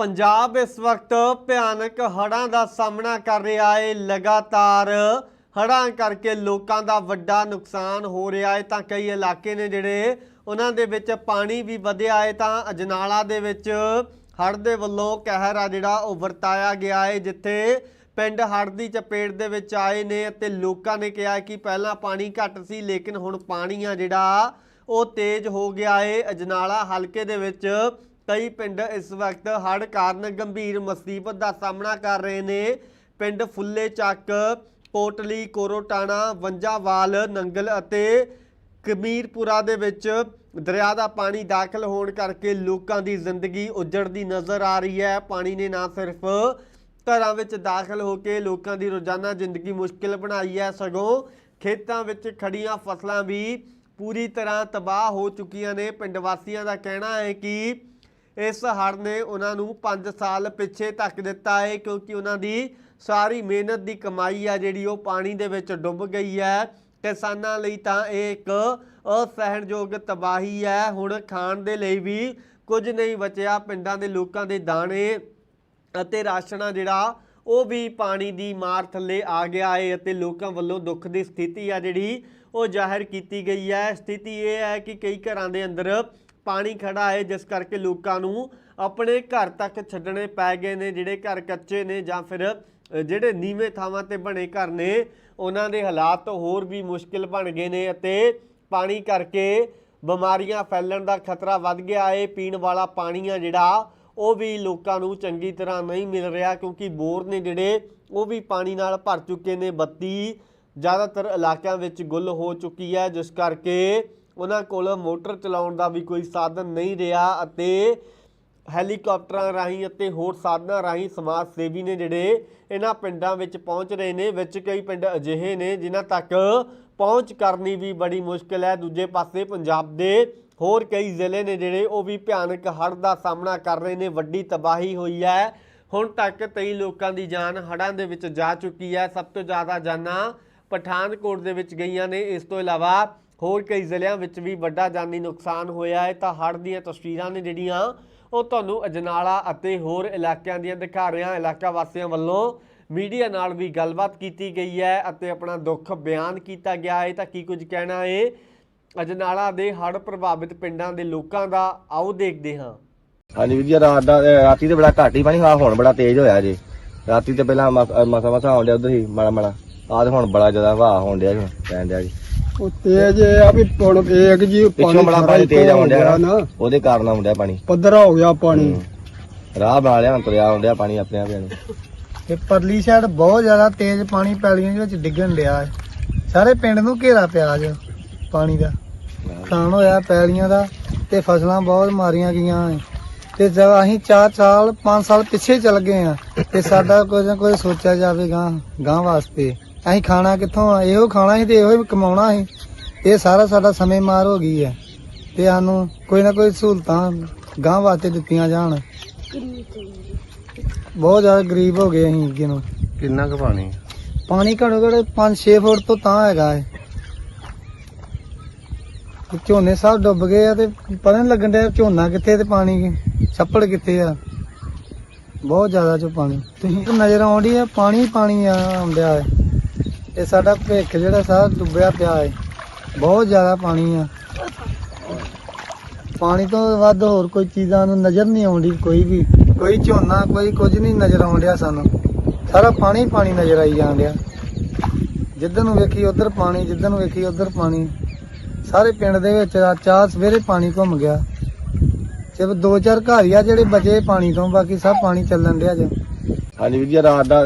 ਪੰਜਾਬ ਇਸ ਵਕਤ ਭਿਆਨਕ ਹੜ੍ਹਾਂ ਦਾ ਸਾਹਮਣਾ ਕਰ ਰਿਹਾ ਹੈ ਲਗਾਤਾਰ ਹੜ੍ਹਾਂ ਕਰਕੇ ਲੋਕਾਂ ਦਾ ਵੱਡਾ ਨੁਕਸਾਨ ਹੋ ਰਿਹਾ ਹੈ ਤਾਂ ਕਈ ਇਲਾਕੇ ਨੇ ਜਿਹੜੇ ਉਹਨਾਂ ਦੇ ਵਿੱਚ ਪਾਣੀ ਵੀ ਵਧਿਆ ਹੈ ਤਾਂ ਅਜਨਾਲਾ ਦੇ ਵਿੱਚ ਹੜ੍ਹ ਦੇ ਵੱਲੋਂ ਕਹਿਰ ਆ ਜਿਹੜਾ ਉਹ ਵਰਤਾਇਆ ਗਿਆ ਹੈ ਜਿੱਥੇ ਪਿੰਡ ਹੜ੍ਹ ਦੀ ਚਪੇਟ ਦੇ ਵਿੱਚ ਆਏ ਨੇ ਅਤੇ ਲੋਕਾਂ ਨੇ ਕਿਹਾ ਕਿ ਪਹਿਲਾਂ ਪਾਣੀ ਘੱਟ ਸੀ, ਲੇਕਿਨ ਹੁਣ ਪਾਣੀ ਆ ਜਿਹੜਾ ਉਹ ਤੇਜ਼ ਹੋ ਗਿਆ ਹੈ ਅਜਨਾਲਾ ਹਲਕੇ ਦੇ ਵਿੱਚ ਕਈ ਪਿੰਡ ਇਸ ਵਕਤ ਹੜ੍ਹ ਕਾਰਨ ਗੰਭੀਰ ਮੁਸੀਬਤ ਦਾ ਸਾਹਮਣਾ ਕਰ ਰਹੇ ਨੇ। ਪਿੰਡ ਫੁੱਲੇ ਚੱਕ ਕੋਟਲੀ ਕੋਰੋਟਾਣਾ ਵੰਜਾਵਾਲ ਨੰਗਲ ਅਤੇ ਕਮੀਰਪੁਰਾ ਦੇ ਵਿੱਚ ਦਰਿਆ ਦਾ ਪਾਣੀ ਦਾਖਲ ਹੋਣ ਕਰਕੇ ਲੋਕਾਂ ਦੀ ਜ਼ਿੰਦਗੀ ਉਜੜਦੀ ਨਜ਼ਰ ਆ ਰਹੀ ਹੈ। ਪਾਣੀ ਨੇ ਨਾ ਸਿਰਫ ਘਰਾਂ ਵਿੱਚ ਦਾਖਲ ਹੋ ਕੇ ਲੋਕਾਂ ਦੀ ਰੋਜ਼ਾਨਾ ਜ਼ਿੰਦਗੀ ਮੁਸ਼ਕਿਲ ਬਣਾਈ ਹੈ, ਸਗੋਂ ਖੇਤਾਂ ਵਿੱਚ ਖੜੀਆਂ ਫਸਲਾਂ ਵੀ ਪੂਰੀ ਤਰ੍ਹਾਂ ਤਬਾਹ ਹੋ ਚੁੱਕੀਆਂ ਨੇ। ਪਿੰਡ ਵਾਸੀਆਂ ਦਾ ਕਹਿਣਾ ਹੈ ਕਿ ਇਸ ਹੜ੍ਹ ਨੇ ਉਹਨਾਂ ਨੂੰ 5 ਸਾਲ ਪਿੱਛੇ ਧੱਕ ਦਿੱਤਾ ਹੈ ਕਿਉਂਕਿ ਉਹਨਾਂ ਦੀ ਸਾਰੀ ਮਿਹਨਤ ਦੀ ਕਮਾਈ ਆ ਜਿਹੜੀ ਉਹ ਪਾਣੀ ਦੇ ਵਿੱਚ ਡੁੱਬ ਗਈ ਹੈ। ਕਿਸਾਨਾਂ ਲਈ ਤਾਂ ਇਹ ਇੱਕ ਅਸਹਿਣਯੋਗ ਤਬਾਹੀ ਹੈ। ਹੁਣ ਖਾਣ ਦੇ ਲਈ ਵੀ ਕੁਝ ਨਹੀਂ ਬਚਿਆ। ਪਿੰਡਾਂ ਦੇ ਲੋਕਾਂ ਦੇ ਦਾਣੇ ਅਤੇ ਰਾਸ਼ਨਾ ਜਿਹੜਾ, ਉਹ ਵੀ ਪਾਣੀ ਦੀ ਮਾਰ ਥੱਲੇ ਆ ਗਿਆ ਹੈ ਅਤੇ ਲੋਕਾਂ ਵੱਲੋਂ ਦੁੱਖ ਦੀ ਸਥਿਤੀ ਆ ਜਿਹੜੀ ਉਹ ਜ਼ਾਹਿਰ ਕੀਤੀ ਗਈ ਹੈ। ਸਥਿਤੀ ਇਹ ਹੈ ਕਿ ਕਈ ਘਰਾਂ ਦੇ ਅੰਦਰ ਪਾਣੀ ਖੜਾ ਹੈ, ਜਿਸ ਕਰਕੇ ਲੋਕਾਂ ਨੂੰ ਆਪਣੇ ਘਰ ਤੱਕ ਛੱਡਣੇ ਪੈ ਗਏ ਨੇ, ਜਿਹੜੇ ਘਰ ਕੱਚੇ ਨੇ ਜਾਂ ਫਿਰ ਜਿਹੜੇ ਨੀਵੇਂ ਥਾਵਾਂ ਤੇ ਬਣੇ ਘਰ ਨੇ, ਉਹਨਾਂ ਦੇ ਹਾਲਾਤ ਹੋਰ ਵੀ ਮੁਸ਼ਕਿਲ ਬਣ ਗਏ ਨੇ ਅਤੇ ਪਾਣੀ ਕਰਕੇ ਬਿਮਾਰੀਆਂ ਫੈਲਣ ਦਾ ਖਤਰਾ ਵੱਧ ਗਿਆ ਹੈ। ਪੀਣ ਵਾਲਾ ਪਾਣੀ ਆ ਜਿਹੜਾ, ਉਹ ਵੀ ਲੋਕਾਂ ਨੂੰ ਚੰਗੀ ਤਰ੍ਹਾਂ ਨਹੀਂ ਮਿਲ ਰਿਹਾ ਕਿਉਂਕਿ ਬੋਰ ਨੇ ਜਿਹੜੇ, ਉਹ ਵੀ ਪਾਣੀ ਨਾਲ ਭਰ ਚੁੱਕੇ ਨੇ। ਬੱਤੀ ਜ਼ਿਆਦਾਤਰ ਇਲਾਕਿਆਂ ਵਿੱਚ ਗੁੱਲ ਹੋ ਚੁੱਕੀ ਹੈ, ਜਿਸ ਕਰਕੇ ਉਹਨਾਂ ਕੋਲ ਮੋਟਰ ਚਲਾਉਣ ਦਾ ਵੀ ਕੋਈ ਸਾਧਨ ਨਹੀਂ ਰਿਹਾ ਅਤੇ ਹੈਲੀਕਾਪਟਰਾਂ ਰਾਹੀਂ ਅਤੇ ਹੋਰ ਸਾਧਨਾਂ ਰਾਹੀਂ ਸਮਾਜ ਸੇਵੀ ਨੇ ਜਿਹੜੇ ਇਹਨਾਂ ਪਿੰਡਾਂ ਵਿੱਚ ਪਹੁੰਚ ਰਹੇ ਨੇ, ਵਿੱਚ ਕਈ ਪਿੰਡ ਅਜਿਹੇ ਨੇ ਜਿਨ੍ਹਾਂ ਤੱਕ ਪਹੁੰਚ ਕਰਨੀ ਵੀ ਬੜੀ ਮੁਸ਼ਕਲ ਹੈ। ਦੂਜੇ ਪਾਸੇ ਪੰਜਾਬ ਦੇ ਹੋਰ ਕਈ ਜ਼ਿਲ੍ਹੇ ਨੇ ਜਿਹੜੇ ਉਹ ਵੀ ਭਿਆਨਕ ਹੜ੍ਹ ਦਾ ਸਾਹਮਣਾ ਕਰ ਰਹੇ ਨੇ, ਵੱਡੀ ਤਬਾਹੀ ਹੋਈ ਹੈ। ਹੁਣ ਤੱਕ ਕਈ ਲੋਕਾਂ ਦੀ ਜਾਨ ਹੜ੍ਹਾਂ ਦੇ ਵਿੱਚ ਜਾ ਚੁੱਕੀ ਹੈ। ਸਭ ਤੋਂ ਜ਼ਿਆਦਾ ਜਾਨਾਂ ਪਠਾਨਕੋਟ ਦੇ ਵਿੱਚ ਗਈਆਂ ਨੇ। ਇਸ ਤੋਂ ਇਲਾਵਾ ਹੋਰ ਕਈ ਜ਼ਿਲ੍ਹਿਆਂ ਵਿੱਚ ਵੀ ਵੱਡਾ ਜਾਨੀ ਨੁਕਸਾਨ ਹੋਇਆ ਹੈ, ਤਾਂ ਹੜ੍ਹ ਦੀਆਂ ਤਸਵੀਰਾਂ ਨੇ ਜਿਹੜੀਆਂ ਉਹ ਤੁਹਾਨੂੰ ਅਜਨਾਲਾ ਅਤੇ ਹੋਰ ਇਲਾਕਿਆਂ ਦੀਆਂ ਦਿਖਾ ਰਿਹਾ ਇਲਾਕਾ ਵਾਸੀਆਂ ਵੱਲੋਂ ਮੀਡੀਆ ਨਾਲ ਵੀ ਗੱਲਬਾਤ ਕੀਤੀ ਗਈ ਹੈ ਅਤੇ ਆਪਣਾ ਦੁੱਖ ਬਿਆਨ ਕੀਤਾ ਗਿਆ ਹੈ। ਤਾਂ ਕੀ ਕੁਝ ਕਹਿਣਾ ਹੈ? ਅਜਨਾਲਾ ਦੇ ਹੜ੍ਹ ਪ੍ਰਭਾਵਿਤ ਪਿੰਡਾਂ ਦੇ ਲੋਕਾਂ ਦਾ, ਆਓ ਦੇਖਦੇ ਹਾਂ। ਹਾਂਜੀ ਵੀਰ ਜੀ ਰਾਤ ਦਾ ਰਾਤੀ ਤੇ ਬੜਾ ਘੱਟ ਹੀ ਪਾਣੀ ਹਾਂ ਹੁਣ ਬੜਾ ਤੇਜ਼ ਹੋਇਆ ਜੀ। ਰਾਤੀ ਤੇ ਪਹਿਲਾਂ ਮਸਾ ਮਸਾ ਆਉਣ ਡਿਆ ਉਧਰ ਹੀ ਮਾੜਾ ਮਾੜਾ ਆਹ ਤੇ ਹੁਣ ਬੜਾ ਜ਼ਿਆਦਾ ਹਵਾ ਹੋਣ ਡਿਆ ਜੀ ਪੈਣ ਡਿਆ ਜੀ। ਉਹ ਤੇਜ ਇਹ ਆ ਵੀ ਹੁਣ ਏਕ ਜੀ ਪਿੱਛੋਂ ਬੜਾ ਸਾਰਾ ਪਾਣੀ ਤੇਜ਼ ਹੋ ਆਉਣ ਡਿਆ ਗਿਆ ਨਾ। ਉਹਦੇ ਕਾਰਨ ਆਉਣ ਡਿਆ ਪਾਣੀ। ਪੱਧਰਾ ਹੋ ਗਿਆ ਪਾਣੀ। ਹੂੰ। ਰਾਹ ਬਣਾ ਲਿਆ ਹੁਣ ਤੁਰਿਆ ਆਉਣ ਡਿਆ ਪਾਣੀ ਆਪਣੇ ਆਪ ਹੀ ਤੇ ਪਰਲੀ ਸਾਈਡ ਬਹੁਤ ਜ਼ਿਆਦਾ ਤੇਜ਼ ਪਾਣੀ ਪੈਲੀਆਂ ਦੇ ਵਿੱਚ ਡਿੱਗਣ ਡਿਆ ਹੈ। ਸਾਰੇ ਪਿੰਡ ਨੂੰ ਘੇਰਾ ਪਿਆ ਅੱਜ ਪਾਣੀ ਦਾ। ਨੁਕਸਾਨ ਹੋਇਆ ਪੈਲੀਆਂ ਦਾ ਤੇ ਫਸਲਾਂ ਬਹੁਤ ਮਾਰੀਆਂ ਗਈਆਂ ਹੈ। ਤੇ ਜਦ ਅਸੀਂ 4 ਸਾਲ 5 ਸਾਲ ਪਿੱਛੇ ਚੱਲ ਗਏ ਆ ਤੇ ਸਾਡਾ ਕੁਝ ਨਾ ਕੁਝ ਸੋਚਿਆ ਜਾਵੇ ਗਾਂ ਗਾਂ ਵਾਸਤੇ। ਅਸੀਂ ਖਾਣਾ ਕਿੱਥੋਂ ਆ? ਇਹੋ ਖਾਣਾ ਸੀ ਤੇ ਇਹੋ ਹੀ ਕਮਾਉਣਾ ਸੀ। ਇਹ ਸਾਰਾ ਸਾਡਾ ਸਮੇਂ ਮਾਰ ਹੋ ਗਈ ਹੈ। ਤੇ ਸਾਨੂੰ ਕੋਈ ਨਾ ਕੋਈ ਸਹੂਲਤਾਂ ਗਾਂ ਵਾਸਤੇ ਦਿੱਤੀਆਂ ਜਾਣ। ਬਹੁਤ ਜ਼ਿਆਦਾ ਗਰੀਬ ਹੋ ਗਏ ਅਸੀਂ ਅੱਗੇ ਨੂੰ। ਕਿੰਨਾ ਕੁ ਪਾਣੀ? ਪਾਣੀ ਘੱਟੋ ਘੱਟ 5-6 ਫੁੱਟ ਤੋਂ ਤਾਂ ਹੈਗਾ ਹੈ ਤੇ ਝੋਨੇ ਸਭ ਡੁੱਬ ਗਏ ਆ ਤੇ ਪਤਾ ਨਹੀਂ ਲੱਗਣ ਡਿਆ ਝੋਨਾ ਕਿੱਥੇ ਤੇ ਪਾਣੀ ਛੱਪੜ ਕਿੱਥੇ ਆ। ਬਹੁਤ ਜ਼ਿਆਦਾ ਚੋ ਪਾਣੀ। ਤੁਸੀਂ ਨਜ਼ਰ ਆਉਂਦੀ ਆ ਪਾਣੀ ਪਾਣੀ ਆ ਆਉਂਦਿਆ ਹੈ। ਇਹ ਸਾਡਾ ਭਿੱਖ ਜਿਹੜਾ ਸਾਰਾ ਡੁੱਬਿਆ ਪਿਆ ਹੈ ਬਹੁਤ ਜ਼ਿਆਦਾ ਪਾਣੀ ਆ। ਪਾਣੀ ਤੋਂ ਵੱਧ ਹੋਰ ਕੋਈ ਚੀਜ਼ਾਂ ਨੂੰ ਨਜ਼ਰ ਨਹੀਂ ਆਉਂਦੀ ਕੋਈ ਵੀ। ਕੋਈ ਝੋਨਾ, ਕੋਈ ਕੁਝ ਨਹੀਂ ਨਜ਼ਰ ਆਉਂਦਿਆ ਸਾਨੂੰ। ਸਾਰਾ ਪਾਣੀ ਪਾਣੀ ਨਜ਼ਰ ਆਈ ਜਾਂਦਿਆ ਜਿੱਧਰ ਨੂੰ ਵੇਖੀ ਉਧਰ ਪਾਣੀ, ਜਿੱਧਰ ਨੂੰ ਵੇਖੀ ਉਧਰ ਪਾਣੀ। ਸਾਰੇ ਪਿੰਡ ਦੇ ਵਿੱਚ ਆ ਚਾਹ ਸਵੇਰੇ ਪਾਣੀ ਘੁੰਮ ਗਿਆ। ਸਿਰਫ ਦੋ ਚਾਰ ਘਰ ਹੀ ਆ ਜਿਹੜੇ ਬਚੇ ਪਾਣੀ ਤੋਂ, ਬਾਕੀ ਸਭ ਪਾਣੀ ਚੱਲਣ ਡਿਆ ਜੀ। ਹਾਂਜੀ ਵੀਰ ਜੀ, ਰਾਤ ਦਾ